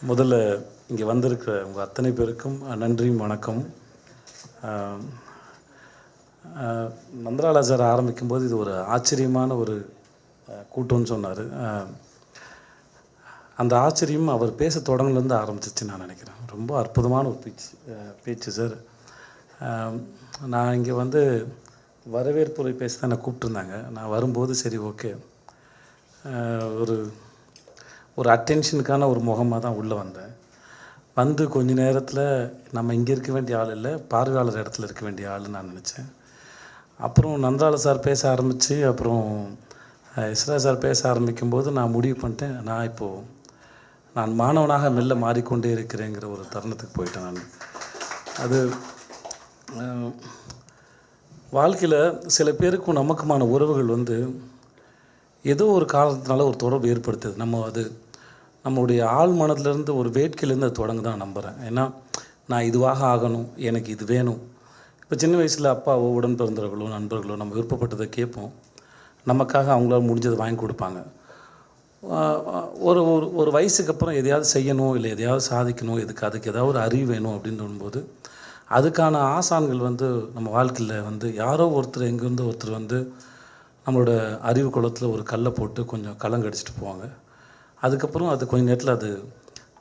முதல்ல இங்கே வந்திருக்கிற உங்கள் அத்தனை பேருக்கும் நன்றியும் வணக்கம் ஆஹ், மந்திராலா சார் ஆரம்பிக்கும்போது இது ஒரு ஆச்சரியமான ஒரு கூட்டம்னு சொன்னார். அந்த ஆச்சரியம் அவர் பேச தொடங்கிலேருந்து ஆரம்பிச்சிச்சு நான் நினைக்கிறேன். ரொம்ப அற்புதமான ஒரு பேச்சு பேச்சு சார். நான் இங்கே வந்து வரவேற்புரை பேச தான் என்னை கூப்பிட்டுருந்தாங்க. நான் வரும்போது சரி ஓகே. ஒரு ஒரு அட்டென்ஷனுக்கான ஒரு முகமாக தான் உள்ளே வந்தேன். வந்து கொஞ்ச நேரத்தில் நம்ம இங்கே இருக்க வேண்டிய ஆள் இல்லை பார்வையாளர் இடத்துல இருக்க வேண்டிய ஆள்னு நான் நினச்சேன். அப்புறம் நந்தாள சார் பேச ஆரம்பித்து அப்புறம் இஸ்ரா சார் பேச ஆரம்பிக்கும்போது நான் முடிவு பண்ணிட்டேன். நான் இப்போது நான் மாணவனாக மெல்ல மாறிக்கொண்டே இருக்கிறேங்கிற ஒரு தருணத்துக்கு போயிட்டேன் நான். அது வாழ்க்கையில் சில பேருக்கும் நமக்குமான உறவுகள் வந்து ஏதோ ஒரு காரணத்தினால ஒரு தொடர்பு ஏற்படுத்துது. நம்ம அது நம்மளுடைய ஆள் மனதிலேருந்து ஒரு வேட்கையிலேருந்து அது தொடங்க தான் நம்புகிறேன் ஏன்னா நான் இதுவாக ஆகணும் எனக்கு இது வேணும். இப்போ சின்ன வயசில் அப்பாவோ உடன் பிறந்தவர்களோ நண்பர்களோ நம்ம விருப்பப்பட்டதை கேட்போம். நமக்காக அவங்களால முடிஞ்சதை வாங்கி கொடுப்பாங்க. ஒரு ஒரு ஒரு வயசுக்கு அப்புறம் எதையாவது செய்யணும் இல்லை எதையாவது சாதிக்கணும் இதுக்கு அதுக்கு ஏதாவது ஒரு அறிவு வேணும் அப்படின்னு போது அதுக்கான ஆசான்கள் வந்து நம்ம வாழ்க்கையில் வந்து யாரோ ஒருத்தர் எங்கேருந்து ஒருத்தர் வந்து நம்மளோட அறிவு குளத்தில் ஒரு கல்லை போட்டு கொஞ்சம் கலங்கடிச்சிட்டு போவாங்க. அதுக்கப்புறம் அது கொஞ்ச நேரத்தில் அது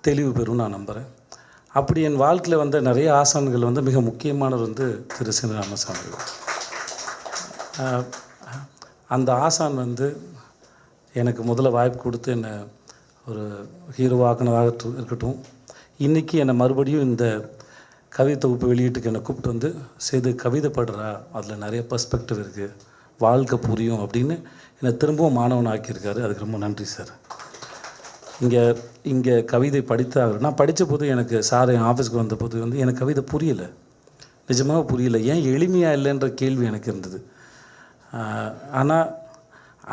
தெளிவு பெறும் நான் நம்புகிறேன் அப்படி என் வாழ்க்கையில் வந்த நிறைய ஆசான்கள் வந்து மிக முக்கியமானவர் வந்து திரு சின்ன ராமசாமி. அந்த ஆசான் வந்து எனக்கு முதல்ல வாய்ப்பு கொடுத்து என்னை ஒரு ஹீரோவாக்குனதாக இருக்கட்டும். இன்றைக்கி என்னை மறுபடியும் இந்த கவிதை தொகுப்பு வெளியீட்டுக்கு என்னை கூப்பிட்டு வந்து செய்து கவிதை படுறா. அதில் நிறைய பர்ஸ்பெக்டிவ் இருக்குது வாழ்க்கை புரியும் அப்படின்னு என்னை திரும்பவும் மாணவன் ஆக்கியிருக்காரு. அதுக்கு ரொம்ப நன்றி சார். இங்கே இங்கே கவிதை படித்தார். நான் படித்த போது எனக்கு சார் என் ஆஃபீஸ்க்கு வந்த போது வந்து எனக்கு கவிதை புரியலை. நிஜமாக புரியல. ஏன் எளிமையாக இல்லைன்ற கேள்வி எனக்கு இருந்தது. ஆனால்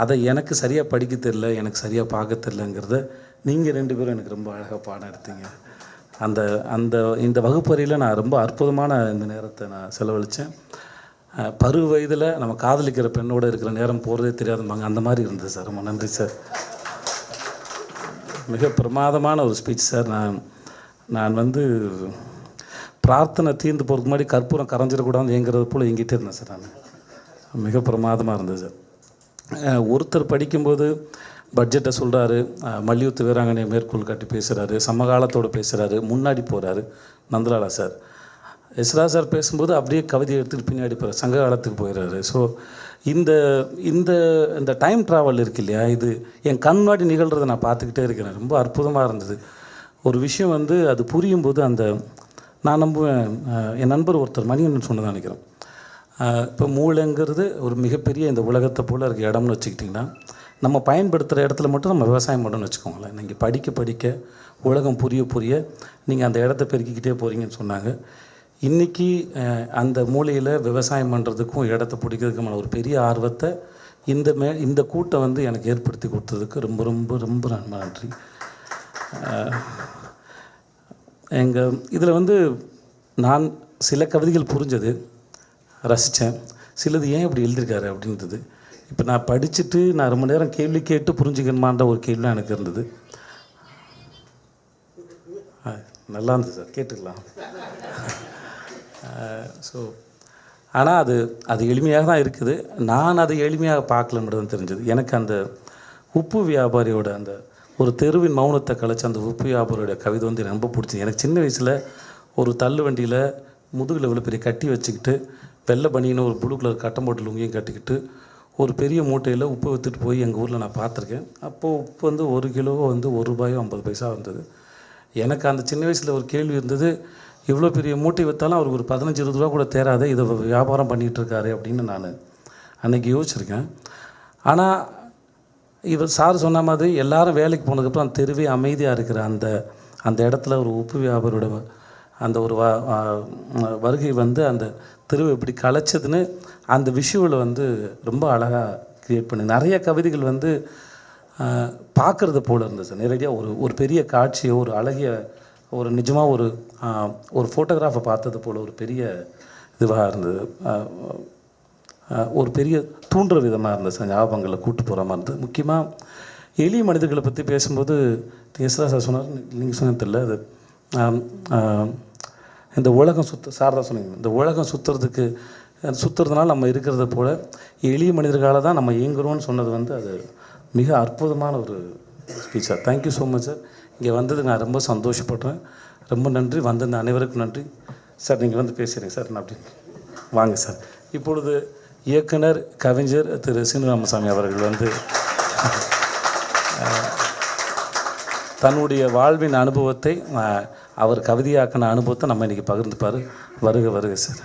அதை எனக்கு சரியாக படிக்க தெரில எனக்கு சரியாக பார்க்க தெரிலங்கிறத நீங்கள் ரெண்டு பேரும் எனக்கு ரொம்ப அழகாக பாடம் எடுத்தீங்க. அந்த அந்த இந்த வகுப்பறையில் நான் ரொம்ப அற்புதமான இந்த நேரத்தை நான் செலவழித்தேன் பருவ வயதில் நம்ம காதலிக்கிற பெண்ணோடு இருக்கிற நேரம் போகிறதே தெரியாதும்பாங்க. அந்த மாதிரி இருந்தது சார். ரொம்ப நன்றி சார். மிக பிரமாதமான ஒரு ஸ்பீச் சார். நான் நான் வந்து பிரார்த்தனை தீர்ந்து போகிறதுக்கு முன்னாடி கற்பூரம் கரைஞ்சிடக்கூடாது ஏங்கிறது போல் எங்கிட்டே இருந்தேன் சார் நான். மிக பிரமாதமாக இருந்தது சார். ஒருத்தர் படிக்கும்போது பட்ஜெட்டை சொல்கிறாரு மல்யுத்த வீராங்கனை மேற்கோள் காட்டி பேசுகிறாரு சமகாலத்தோடு பேசுகிறாரு முன்னாடி போகிறாரு நந்தலாலா சார். எஸ்ரா சார் பேசும்போது அப்படியே கவிதை எடுத்துகிட்டு பின்னாடி போகிறார் சங்க காலத்துக்கு போயிடுறாரு ஸோ இந்த இந்த இந்த டைம் ட்ராவல் இருக்கு இல்லையா இது என் கண் முன்னாடி நிகழ்கிறத நான் பார்த்துக்கிட்டே இருக்கிறேன். ரொம்ப அற்புதமாக இருந்தது. ஒரு விஷயம் வந்து அது புரியும் போது அந்த நான் நம்புவேன் என் நண்பர் ஒருத்தர் மணிகண்டன் சொன்னதான் நினைக்கிறேன். இப்போ மூளைங்கிறது ஒரு மிகப்பெரிய இந்த உலகத்தை போல் இருக்க இடம்னு வச்சுக்கிட்டிங்கன்னா நம்ம பயன்படுத்துகிற இடத்துல மட்டும் நம்ம விவசாயம் பண்ணணும்னு வச்சுக்கோங்களேன். நீங்கள் படிக்க படிக்க உலகம் புரிய புரிய நீங்கள் அந்த இடத்த பெருக்கிக்கிட்டே போகிறீங்கன்னு சொன்னாங்க. இன்றைக்கி அந்த மூலையில் விவசாயம் பண்ணுறதுக்கும் இடத்த பிடிக்கிறதுக்குமான ஒரு பெரிய ஆர்வத்தை இந்த மே இந்த கூட்டம் வந்து எனக்கு ஏற்படுத்தி கொடுத்ததுக்கு ரொம்ப ரொம்ப ரொம்ப ரொம்ப நன்றி எங்கள் இதில் வந்து நான் சில கவிதைகள் புரிஞ்சது ரசித்தேன் சிலது ஏன் இப்படி எழுதியிருக்காரு அப்படின்றது. இப்போ நான் படிச்சுட்டு நான் ரொம்ப நேரம் கேள்வி கேட்டு புரிஞ்சுக்கணுமான்ற ஒரு கேள்வி எனக்கு இருந்தது. நல்லா இருந்தது சார். கேட்டுக்கலாம். ஸோ ஆனால் அது அது எளிமையாக தான் இருக்குது. நான் அதை எளிமையாக பார்க்கலன்றது தெரிஞ்சது. எனக்கு அந்த உப்பு வியாபாரியோட அந்த ஒரு தெருவின் மௌனத்தை கலைச்ச அந்த உப்பு வியாபாரியோட கவிதை வந்து எனக்கு ரொம்ப பிடிச்சது. எனக்கு சின்ன வயசில் ஒரு தள்ளு வண்டியில் முதுகில் இவ்வளோ பெரிய கட்டி வச்சுக்கிட்டு வெள்ளை பனின்னு ஒரு ப்ளூ கலர் கட்டம் போட்டு லுங்கியும் கட்டிக்கிட்டு ஒரு பெரிய மூட்டையில் உப்பு விற்றுட்டு போய் எங்கள் ஊரில் நான் பார்த்துருக்கேன். அப்போது உப்பு வந்து ஒரு கிலோ வந்து ஒரு ரூபாயோ ஐம்பது பைசா வந்தது. எனக்கு அந்த சின்ன வயசில் ஒரு கேள்வி இருந்தது இவ்வளோ பெரிய மூட்டை விற்றாலும் அவருக்கு ஒரு பதினஞ்சு இருபது ரூபா கூட தேராது இதை வியாபாரம் பண்ணிகிட்ருக்காரு அப்படின்னு நான் அன்றைக்கி யோசிச்சிருக்கேன். ஆனால் இவர் சார் சொன்ன மாதிரி எல்லாரும் வேலைக்கு போனதுக்கப்புறம் அந்த தெருவே அமைதியாக இருக்கிற அந்த அந்த இடத்துல ஒரு உப்பு வியாபாரியோட அந்த ஒரு வருகை வந்து அந்த தெருவை எப்படி கலைச்சதுன்னு அந்த விஷுவலை வந்து ரொம்ப அழகாக க்ரியேட் பண்ணி நிறைய கவிதைகள் வந்து பார்க்குறது போல் இருந்தது சார். நேரடியாக ஒரு ஒரு பெரிய காட்சியோ ஒரு அழகிய ஒரு நிஜமாக ஒரு ஒரு ஃபோட்டோகிராஃபை பார்த்தது போல் ஒரு பெரிய இதுவாக இருந்தது. ஒரு பெரிய தூண்டுற விதமாக இருந்தது. சார் ஞாபகங்களை கூட்டு போகிற மாதிரி இருந்தது. முக்கியமாக எளிய மனிதர்களை பற்றி பேசும்போது தேசரா சார் சொன்னார் நீங்கள் சொன்னது தெரியல அது இந்த உலகம் சுத்த சாரதா சொன்னீங்க இந்த உலகம் சுற்றுறதுக்கு சுற்றுறதுனால நம்ம இருக்கிறத போல் எளிய மனிதர்களால் தான் நம்ம இயங்குகிறோம்னு சொன்னது வந்து அது மிக அற்புதமான ஒரு speech sir. Thank you so much sir இங்கே வந்தது நான் ரொம்ப சந்தோஷப்படுறேன் ரொம்ப நன்றி. வந்திருந்த அனைவருக்கும் நன்றி. சார் நீங்கள் வந்து பேசுகிறீங்க சார் நான் அப்படி வாங்க சார். இப்பொழுது இயக்குனர் கவிஞர் திரு சீனிராமசாமி அவர்கள் வந்து தன்னுடைய வாழ்வின் அனுபவத்தை அவர் கவிதையாக்கின அனுபவத்தை நம்ம இன்றைக்கி பகிர்ந்துப்பார். வருக வருக சார்.